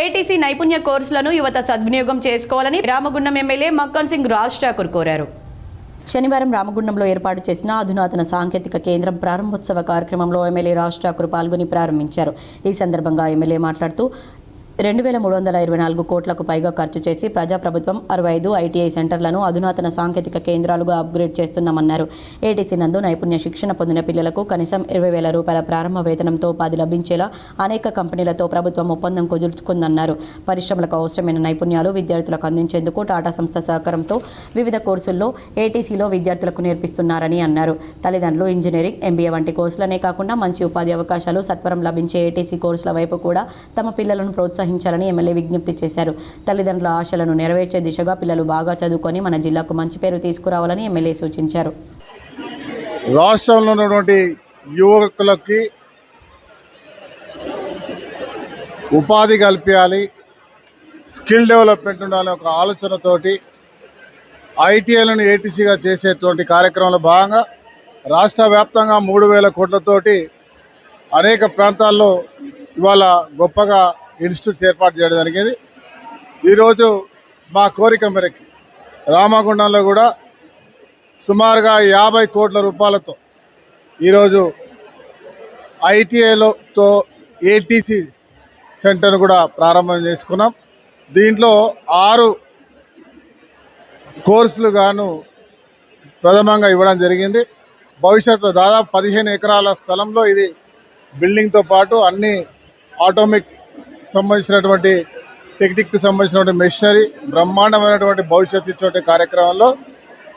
ATC నైపుణ్య కోర్సులను యువత సద్వినియోగం చేసుకోవాలని రామగుండం ఎమ్మెల్యే మక్కన్ సింగ్ రాజ్ ఠాకూర్ కోరారు. శనివారం రామగుండంలో ఏర్పాటు చేసిన అధునాతన సాంకేతిక కేంద్రం ప్రారంభోత్సవ కార్యక్రమంలో ఎమ్మెల్యే రాజ్ ఠాకూర్ పాల్గొని ప్రారంభించారు. ఈ సందర్భంగా ఎమ్మెల్యే మాట్లాడుతూ రెండు వేల మూడు వందల ఇరవై నాలుగు కోట్లకు పైగా ఖర్చు చేసి ప్రజాప్రభుత్వం అరవై ఐదు ఐటీఐ సెంటర్లను అధునాతన సాంకేతిక కేంద్రాలుగా అప్గ్రేడ్ చేస్తున్నామన్నారు. ఏటీసీ నందు నైపుణ్య శిక్షణ పొందిన పిల్లలకు కనీసం ఇరవై వేల రూపాయల ప్రారంభ వేతనంతో ఉపాధి లభించేలా అనేక కంపెనీలతో ప్రభుత్వం ఒప్పందం కుదుర్చుకుందన్నారు. పరిశ్రమలకు అవసరమైన నైపుణ్యాలు విద్యార్థులకు అందించేందుకు టాటా సంస్థ సహకారంతో వివిధ కోర్సుల్లో ఏటీసీలో విద్యార్థులకు నేర్పిస్తున్నారని అన్నారు. తల్లిదండ్రులు ఇంజనీరింగ్ ఎంబీఏ వంటి కోర్సులనే కాకుండా మంచి ఉపాధి అవకాశాలు సత్వరం లభించే ఏటీసీ కోర్సుల వైపు కూడా తమ పిల్లలను ప్రోత్సహించాలని ఎమ్మెల్యే విజ్ఞప్తి చేశారు. తల్లిదండ్రుల ఆశలను నెరవేర్చే దిశగా పిల్లలు బాగా చదువుకొని మన జిల్లాకు మంచి పేరు తీసుకురావాలని ఎమ్మెల్యే సూచించారు. రాష్ట్రంలో ఉన్నటువంటి యువకులకి ఉపాధి కల్పించాలి స్కిల్ డెవలప్మెంట్ ఉండాలనే ఒక ఆలోచనతోటి ఐటీఐలను ఏటీసీగా చేసేటువంటి కార్యక్రమంలో భాగంగా రాష్ట్ర వ్యాప్తంగా మూడు వేల కోట్లతోటి అనేక ప్రాంతాల్లో ఇవాళ గొప్పగా ఇన్స్టిట్యూట్స్ ఏర్పాటు చేయడం జరిగింది ఈరోజు మా కోరిక మేరకు రామగుండంలో కూడా సుమారుగా యాభై కోట్ల రూపాయలతో ఈరోజు ఐటీఐలోతో ఏటీసీ సెంటర్ కూడా ప్రారంభం చేసుకున్నాం. దీంట్లో ఆరు కోర్సులు గాను ప్రథమంగా ఇవ్వడం జరిగింది. భవిష్యత్తు దాదాపు పదిహేను ఎకరాల స్థలంలో ఇది బిల్డింగ్తో పాటు అన్ని ఆటోమిక్ సంబంధించినటువంటి టెక్నిక్కి సంబంధించినటువంటి మెషినరీ బ్రహ్మాండమైనటువంటి భవిష్యత్తు ఇచ్చే కార్యక్రమంలో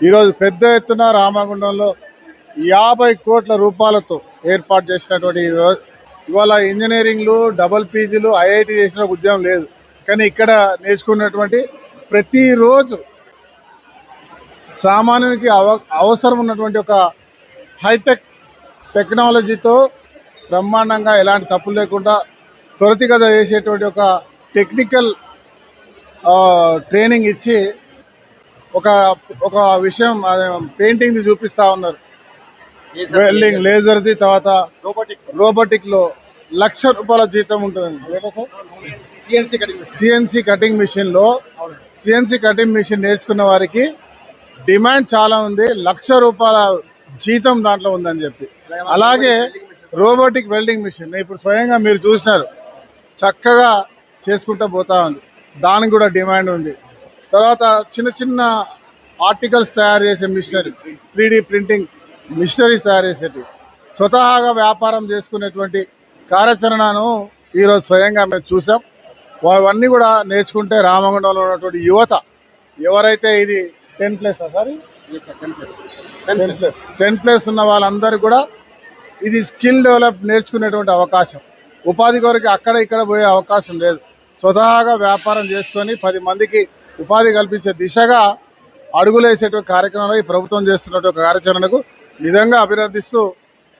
ఈరోజు పెద్ద ఎత్తున రామగుండంలో యాభై కోట్ల రూపాయలతో ఏర్పాటు చేసినటువంటి ఇవాళ ఇంజనీరింగ్లు డబల్ పీజీలు ఐఐటి చేసిన ఉద్యోగం లేదు. కానీ ఇక్కడ నేర్చుకున్నటువంటి ప్రతిరోజు సామాన్యునికి అవ అవసరం ఉన్నటువంటి ఒక హైటెక్ టెక్నాలజీతో బ్రహ్మాండంగా ఎలాంటి తప్పులు లేకుండా త్వరితగత చేసేటువంటి ఒక టెక్నికల్ ట్రైనింగ్ ఇచ్చి ఒక ఒక విషయం పెయింటింగ్ది చూపిస్తూ ఉన్నారు. వెల్డింగ్ లేజర్ది తర్వాత రోబోటిక్లో లక్ష రూపాయల జీతం ఉంటుంది సిఎన్సి కటింగ్ మిషన్లో సిఎన్సి కటింగ్ మిషన్ నేర్చుకున్న వారికి డిమాండ్ చాలా ఉంది. లక్ష రూపాయల జీతం దాంట్లో ఉందని చెప్పి. అలాగే రోబోటిక్ వెల్డింగ్ మిషన్ ఇప్పుడు స్వయంగా మీరు చూసినారు. చక్కగా చేసుకుంటూ పోతా ఉంది. దానికి కూడా డిమాండ్ ఉంది. తర్వాత చిన్న చిన్న ఆర్టికల్స్ తయారు చేసే మిషనరీ త్రీ ప్రింటింగ్ మిషనరీస్ తయారు చేసేటివి. స్వతహాగా వ్యాపారం చేసుకునేటువంటి కార్యాచరణను ఈరోజు స్వయంగా మేము చూసాం. అవన్నీ కూడా నేర్చుకుంటే రామగుండంలో ఉన్నటువంటి యువత ఎవరైతే ఇది ten plus sorry? Ten plus ten plus ఉన్న వాళ్ళందరూ కూడా ఇది స్కిల్ డెవలప్ నేర్చుకునేటువంటి అవకాశం. ఉపాధి కొరకు అక్కడ ఇక్కడ పోయే అవకాశం లేదు. స్వతహాగా వ్యాపారం చేసుకొని పది మందికి ఉపాధి కల్పించే దిశగా అడుగులేసేటువంటి కార్యక్రమంలో ఈ ప్రభుత్వం చేస్తున్నటువంటి కార్యాచరణకు నిజంగా అభినందిస్తూ